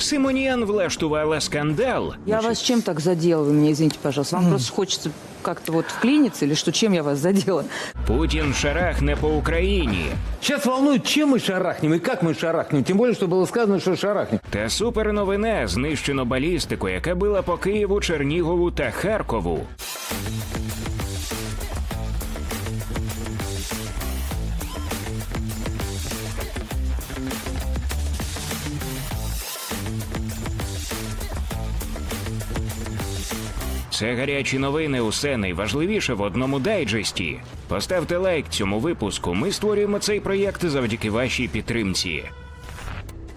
Симоніан влаштувала скандал. Я вас чем так задела, вы меня извините, пожалуйста? Вам просто хочется как-то вот вклиниться или что? Чем я вас задела? Путін шарахне по Україні. Сейчас волнует, чем мы шарахнем и как мы шарахнем. Тем более, что было сказано, что шарахнем. Та суперновина знищено балістику, яка била по Києву, Чернігову та Харкову. Це гарячі новини. Усе найважливіше в одному дайджесті. Поставте лайк цьому випуску. Ми створюємо цей проєкт завдяки вашій підтримці.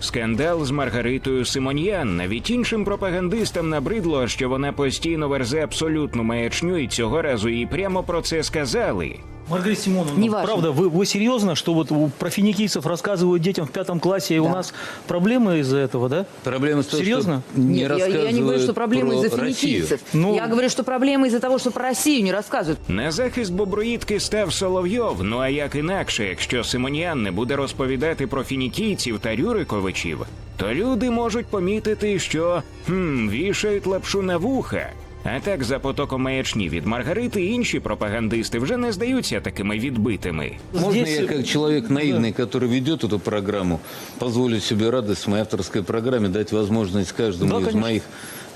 Скандал з Маргаритою Симоньян навіть іншим пропагандистам набридло, що вона постійно верзе абсолютну маячню, і цього разу їй прямо про це сказали. Маргарита Симоновна, Неважно. правда, вы, вы серьезно, что вот у- про финикийцев рассказывают детям в пятом классе, и у Да. нас проблемы из-за этого, да? Проблема в том, Серьезно? что не Нет, я, я не говорю, что рассказывают проблемы про из-за Россию. финикийцев. Ну- Я говорю, что проблемы из-за того, что про Россию не рассказывают. На захист боброїдки став Соловйов. Ну а як інакше, якщо Симоніан не буде розповідати про фінікійців та Рюриковичів, то люди можуть помітити, що хм, вішають лапшу на вуха. А так за потоком маячні від Маргарити інші пропагандисти вже не здаються такими відбитими. Можно Здесь- я, как человек наивный, который ведет эту программу, позволю себе радость в моей авторской программе дать возможность каждому Да, из конечно. моих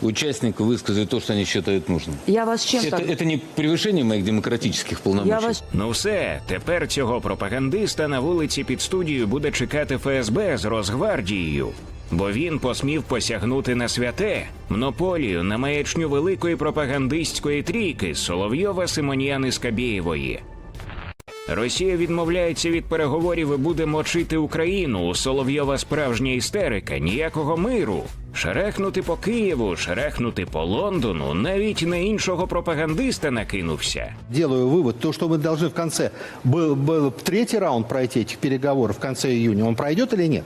участников высказать то, что они считают нужным. Я вас чем Это, так... это не превышение моих демократических полномочий. Я вас... Ну все, тепер цього пропагандиста на вулиці під студією буде чекати ФСБ з Росгвардією. Бо він посмів посягнути на святе монополію на маячню великої пропагандистської трійки Соловйова Симоніани Скабєєвої. Росія відмовляється від переговорів і буде мочити Україну. У Соловйова справжня істерика, ніякого миру. Шарахнути по Києву, шарахнути по Лондону, навіть на іншого пропагандиста накинувся. делаю вывод, то, что мы должны в конце, был, был третий раунд пройти этих переговоров в конце июня, он пройдет или нет?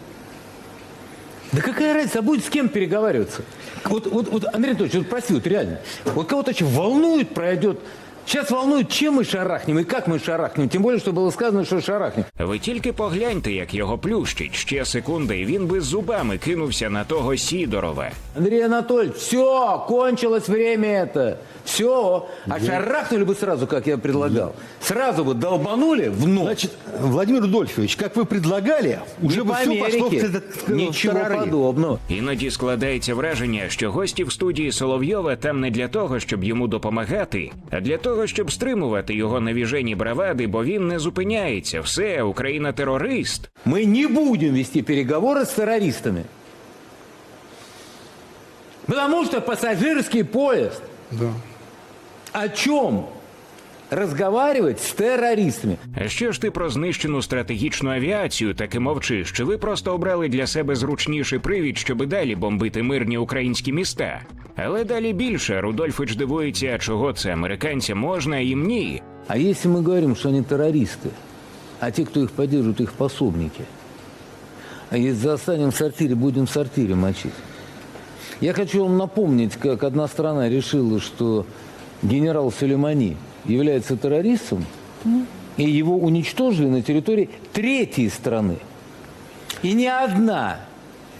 Да какая разница, а будет с кем переговариваться? Вот, вот, вот Андрей Анатольевич, вот прости, вот реально. Вот кого-то очень волнует, пройдет. Сейчас волнует, чем мы шарахнем и как мы шарахнем. Тем более, что было сказано, что шарахнем. Ви тільки погляньте, як його плющить. Ще секунда, і він би з зубами кинувся на того Сідорова. Андрей Анатольевич, все, кончилось время это. Все. А шарахнули бы сразу, как я предлагал. Сразу бы долбанули в нос. Значит, Владимир Рудольфович, как вы предлагали, уже Не бы по все пошло в, Америке. в- в Ничего тарары. подобного. Іноді складається враження, що гості в студії Соловйова там не для того, щоб йому допомагати, а для того, щоб стримувати його навіжені бравади, бо він не зупиняється. Все, Україна терорист. Ми не будем вести переговори с терористами. Потому что пассажирский поезд. О чем разговаривать с террористами? А що ж ти про знищену стратегічну авіацію таки мовчиш? Чи ви просто обрали для себе зручніший привід, щоб далі бомбити мирні українські міста? Але далі більше Рудольфич дивується, чого це американцям можна, а їм ні. А если мы говорим, что они террористы, а те, кто их поддерживает, их пособники, а если застанем в сортире, будем в сортире мочить. Я хочу вам напомнить, как одна страна решила, что генерал Сулеймани является террористом, и его уничтожили на территории третьей страны. И ни одна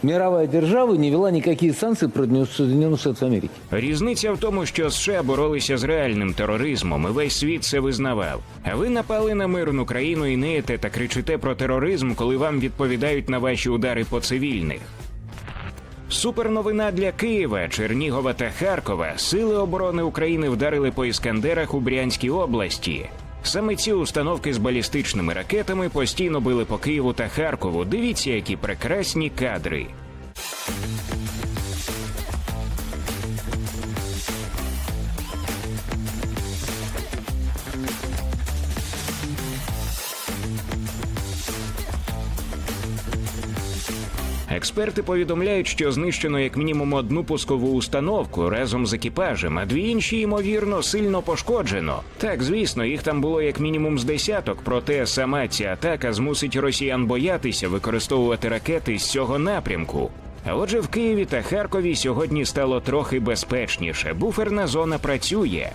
мировая держава не вела никакие санкции против Соединенных Штатов Америки. Різниця в тому, що США боролися з реальним тероризмом, і весь світ це визнавав. А ви напали на мирну країну і неєте та кричите про тероризм, коли вам відповідають на ваші удари по цивільних. Суперновина для Києва, Чернігова та Харкова. Сили оборони України вдарили по іскандерах у Брянській області. Саме ці установки з балістичними ракетами постійно били по Києву та Харкову. Дивіться, які прекрасні кадри. Експерти повідомляють, що знищено як мінімум одну пускову установку разом з екіпажем, а дві інші ймовірно сильно пошкоджено. Так, звісно, їх там було як мінімум з десяток, проте сама ця атака змусить росіян боятися використовувати ракети з цього напрямку. А отже, в Києві та Харкові сьогодні стало трохи безпечніше. Буферна зона працює.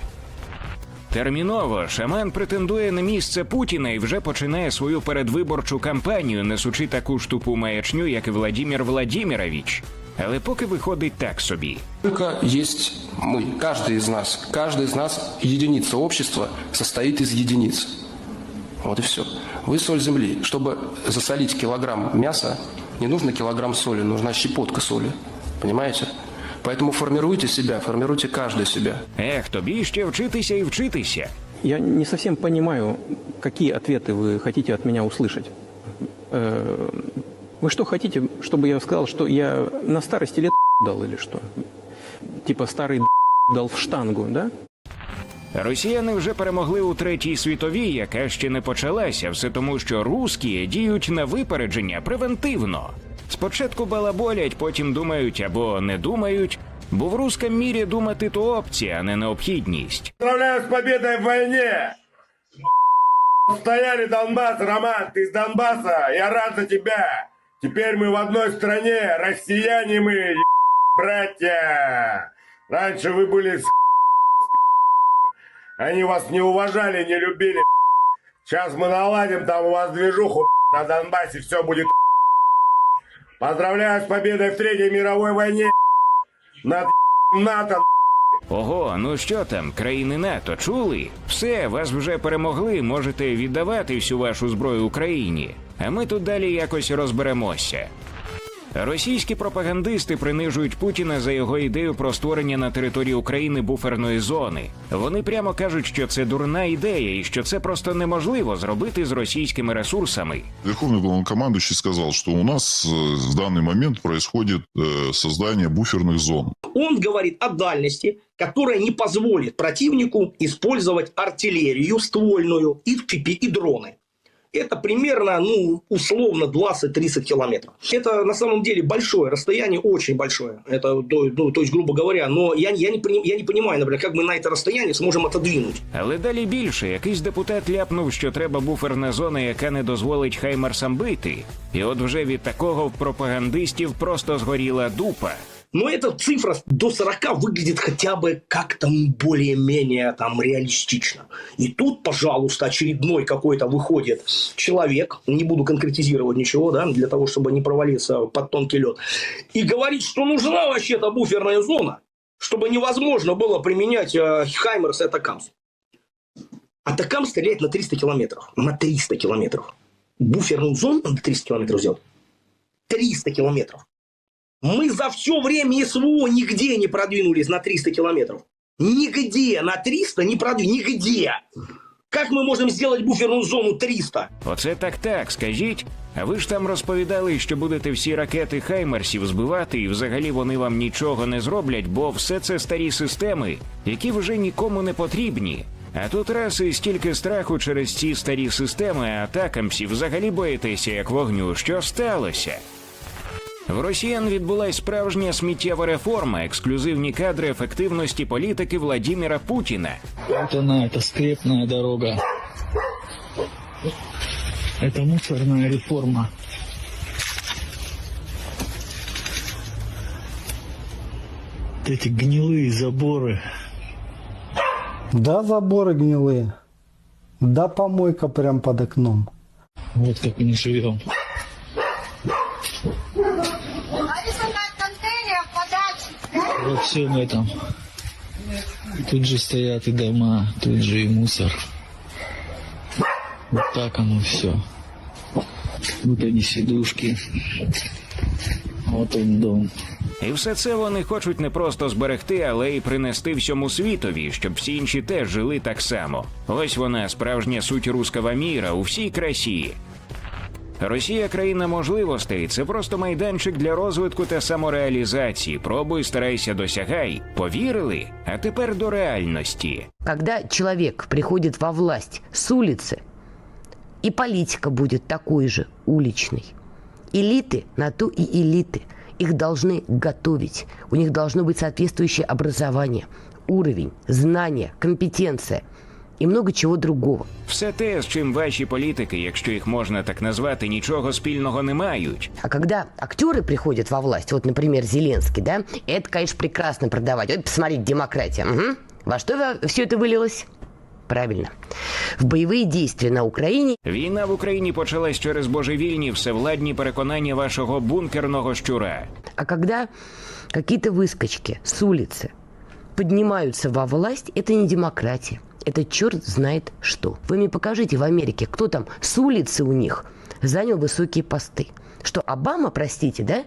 Терміново шаман претендує на місце Путіна і вже починає свою передвиборчу кампанію, несучи таку ж тупу маячню, як і Владімір Владімірович. Але поки виходить так собі. Только есть мы, каждый из нас. Каждый из нас единица общества состоит из единиц. Вот и все. Вы соль земли. Чтобы засолить килограмм мяса, не нужно килограмм соли, нужна щепотка соли. Понимаете? Поэтому формируйте себя, формируйте каждый себя. Ех, тобі ще вчитися і вчитися. Я не совсем понимаю, какие ответы вы хотите от меня услышать. Э, Вы что хотите, чтобы я сказал, что я на старости лет дал или что? Типа старый дал в штангу, да? Росіяни вже перемогли у третій світовій, яка ще не почалася, все тому, що русські діють на випередження превентивно. Спочатку балаболять, потім думають або не думають, бо в русском мірі думати то опція, а не необхідність. Поздравляю с победой в войне! Стояли Донбасс, Роман, ты из Донбасса, я рад за тебя! Теперь мы в одной стране, россияне мы, е- братья! Раньше вы были с Они вас не уважали, не любили. Сейчас мы наладим там у вас движуху на Донбассе, все будет Поздравляю с победой в Третьей мировой войне над НАТО, Ого, ну що там, країни НАТО чули? Все, вас вже перемогли, можете віддавати всю вашу зброю Україні. А ми тут далі якось розберемося. Російські пропагандисти принижують Путіна за його ідею про створення на території України буферної зони. Вони прямо кажуть, що це дурна ідея і що це просто неможливо зробити з російськими ресурсами. Верховный главнокомандующий сказал, что у нас э, в данный момент происходит э, создание буферных зон. Он говорит о дальности, которая не позволит противнику использовать артиллерию ствольную и, и дроны. Это примерно, ну, условно 20-30 километров. Это на самом деле большое расстояние, очень большое. Это, то- ну, то есть, грубо говоря, но я, я, не, пони- я не понимаю, например, как мы на это расстояние сможем отодвинуть. Але далі більше якийсь депутат ляпнув, що треба буферна зона, яка не дозволить хаймарсам бити. І от вже від такого в пропагандистів просто згоріла дупа. Но эта цифра до 40 выглядит хотя бы как-то более-менее там реалистично. И тут, пожалуйста, очередной какой-то выходит человек, не буду конкретизировать ничего, да, для того, чтобы не провалиться под тонкий лед, и говорит, что нужна вообще-то буферная зона, чтобы невозможно было применять э, Хаймерс и Атакамс. Атакам стреляет на 300 километров. На 300 километров. Буферную зону на 300 километров сделать. 300 километров. Мы за все время СВО нигде не продвинулись на 300 километров. Нигде на 300 не продвинулись. Нигде. Как мы можем сделать буферную зону 300? Оце так так, скажіть. А ви ж там розповідали, що будете всі ракети Хаймерсів збивати, і взагалі вони вам нічого не зроблять, бо все це старі системи, які вже нікому не потрібні. А тут раз і стільки страху через ці старі системи, а атакамсів взагалі боїтеся як вогню. Що сталося? В росіян відбулась справжня сміттєва реформа, ексклюзивні кадри ефективності політики Владіміра Путіна. Вот она, эта скрепная дорога. Это мусорная реформа. Вот эти гнилые заборы. Да, заборы гнилые. Да, помойка прям под окном. Вот как мы живем. Во всем этом. Тут же стоят и дома, тут же и мусор. Вот так оно все. Вот они сидушки. Вот он дом. І все це вони хочуть не просто зберегти, але й принести всьому світові, щоб всі інші теж жили так само. Ось вона справжня суть руского міра у всій красі. Росія країна можливостей. Це просто майданчик для розвитку та самореалізації. Пробуй, старайся, досягай. Повірили? А тепер до реальності. Когда человек приходит во власть с улицы, и политика будет такой же уличной. Элиты на то и элиты. Их должны готовить. У них должно быть соответствующее образование, уровень, знания, компетенция и много чего другого. Все те, з чим ваші політики, якщо їх можна так назвати, нічого спільного не мають. А когда актеры приходят во власть, вот, например, Зеленский, да, это, конечно, прекрасно продавать. Ой, посмотрите, демократия. Мгм. Во что все это вылилось? Правильно. В боевые действия на Украине Війна в Україні почалась через божевільні всевладні переконання вашого бункерного щура. А когда какие-то выскочки с улицы поднимаются во власть, это не демократия. Это черт знает что. Вы мне покажите в Америке, кто там с улицы у них занял высокие посты. Что Обама, простите, да?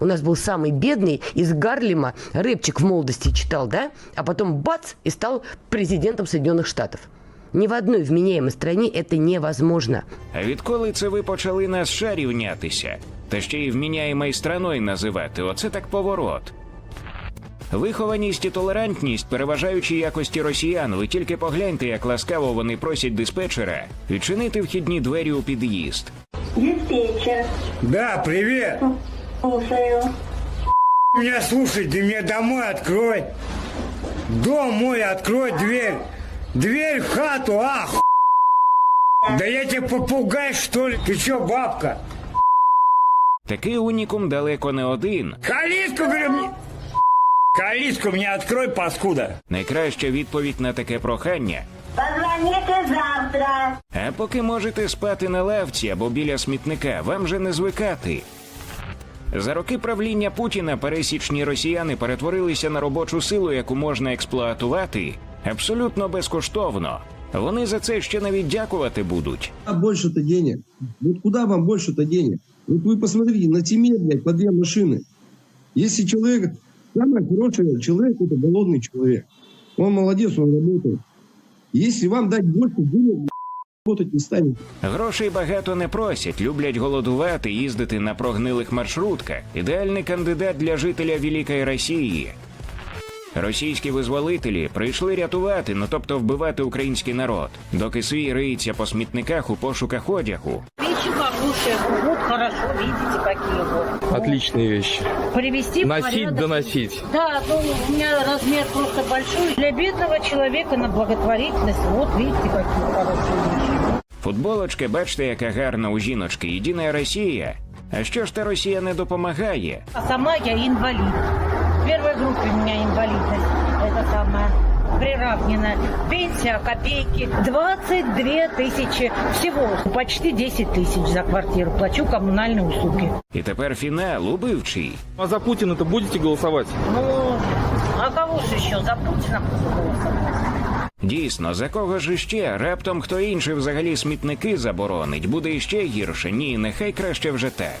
У нас был самый бедный из Гарлема, рэпчик в молодости читал, да? А потом бац, и стал президентом Соединенных Штатов. Ни в одной вменяемой стране это невозможно. А відколи це ви почали на США рівнятися? Та ще й вміняємою страною називати. Оце так поворот. Вихованість і толерантність, переважаючи якості росіян, ви тільки погляньте, як ласкаво вони просять диспетчера відчинити вхідні двері у під'їзд. Диспетчер. Да, привет. Слушаю. Меня слушай, ты мне домой открой. Дом мой, открой дверь. Дверь в хату, ах. Да я тебе попугай, что ли? Ты чё, бабка? Такий унікум далеко не один. Калитку, говорю, Калитку мне открой, паскуда. Найкраща відповідь на таке прохання. Позвоните завтра. А поки можете спати на лавці або біля смітника, вам же не звикати. За роки правління Путіна пересічні росіяни перетворилися на робочу силу, яку можна експлуатувати абсолютно безкоштовно. Вони за це ще навіть дякувати будуть. А больше-то денег? Вот куда вам больше-то денег? Вот вы посмотрите, на теме, блядь, по две машины. Если человек, самый хороший человек, это голодный человек. Он молодец, он работает. Если вам дать больше денег, блядь, работать не станет. Грошей багато не просять, люблять голодувати, їздити на прогнилих маршрутках. Ідеальний кандидат для жителя Великої Росії. Російські визволителі прийшли рятувати, ну тобто вбивати український народ, доки свій риється по смітниках у пошуках одягу. Вещи хорошие, вот хорошо, видите, какие вот. Отличные вещи. Привести в Носить порядок. да носить. Да, ну, у меня размер просто большой. Для бедного человека на благотворительность, вот видите, какие хорошие вещи. Футболочка, бачите, яка гарна у жіночки, єдина Росія. А що ж та Росія не допомагає? А сама я инвалид. В первой группе у меня инвалидность. Это самое приравненная. Пенсия, копейки. 22 тысячи всего. Почти 10 тысяч за квартиру. Плачу коммунальные услуги. І тепер фінал убивчий. А за Путина-то будете голосовать? Ну, а кого же еще? За Путина буду голосовать. Дійсно, за кого ж іще? Раптом хто інший взагалі смітники заборонить, буде іще гірше. Ні, нехай краще вже так.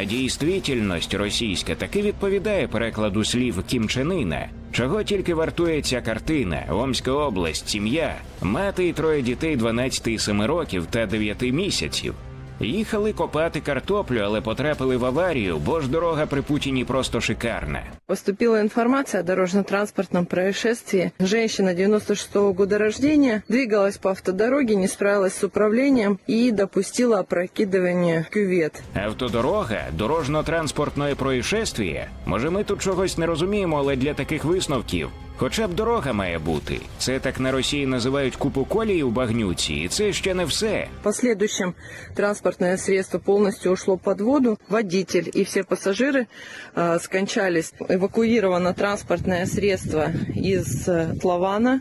А дійствительність російська таки відповідає перекладу слів Кімчанина. Чого тільки вартує ця картина? Омська область, сім'я, мати і троє дітей 12 і 7 років та 9 місяців. Їхали копати картоплю, але потрапили в аварію, бо ж дорога при Путіні просто шикарна. Поступила информация о дорожно-транспортном происшествии. Женщина 96 года рождения двигалась по автодороге, не справилась с управлением и допустила опрокидывание кювет. Автодорога, дорожньо-транспортне происшествие. Може, ми тут чогось не розуміємо, але для таких висновків. Хоча б дорога має бути. Це так на Росії називають купу колії у багнюці, і це ще не все. В последующем транспортное средство полностью ушло под воду. Водитель и все пассажиры э, скончались. Эвакуировано транспортное средство из э, Тлавана.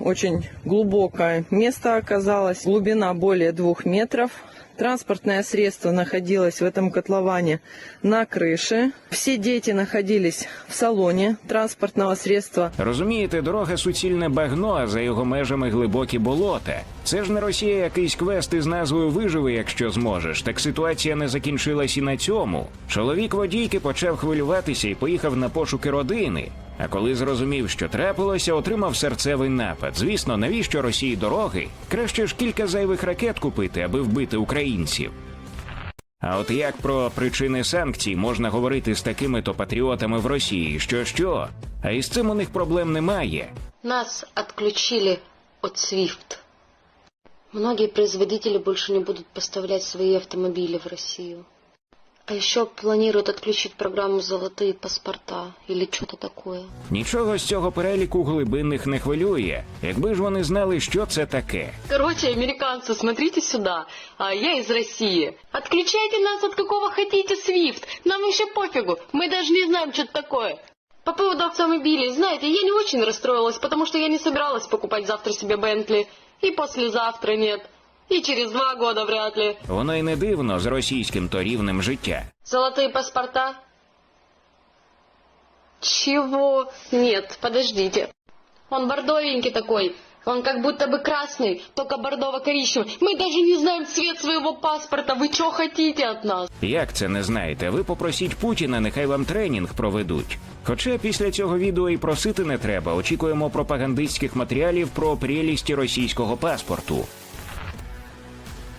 Очень глубокое место оказалось. Глубина более двух метров. Транспортное средство находилось в этом котловане на крыше. Все дети находились в салоне транспортного средства. Розумієте, дорога суцільне багно, а за його межами глибокі болота. Це ж не Росія якийсь квест із назвою Виживи, якщо зможеш. Так ситуація не закінчилась і на цьому. Чоловік водійки почав хвилюватися і поїхав на пошуки родини. А коли зрозумів, що трапилося, отримав серцевий напад. Звісно, навіщо Росії дороги? Краще ж кілька зайвих ракет купити, аби вбити українців. А от як про причини санкцій можна говорити з такими то патріотами в Росії, що що? А із цим у них проблем немає. Нас отключили от SWIFT. Многие производители больше не будут поставлять свои автомобили в Россию. А еще планируют отключить программу «Золотые паспорта» или что-то такое. Нічого з цього переліку глибинних не хвилює, якби ж вони знали, що це таке. Короче, американцы, смотрите сюда. А, я из России. Отключайте нас от какого хотите SWIFT. Нам еще пофигу. Мы даже не знаем, что это такое. По поводу автомобилей, знаете, я не очень расстроилась, потому что я не собиралась покупать завтра себе Бентли. И послезавтра нет. И через два года вряд ли. Воно й не дивно з російським то рівнем життя. Золотые паспорта? Чего? Нет, подождите. Он бордовенький такой. Он как будто бы красный, только бордово-коричневый. Мы даже не знаем цвет своего паспорта. Вы что хотите от нас? Як це не знаєте? Ви попросіть Путіна, нехай вам тренінг проведуть. Хоча після цього відео і просити не треба. Очікуємо пропагандистських матеріалів про прелісті російського паспорту.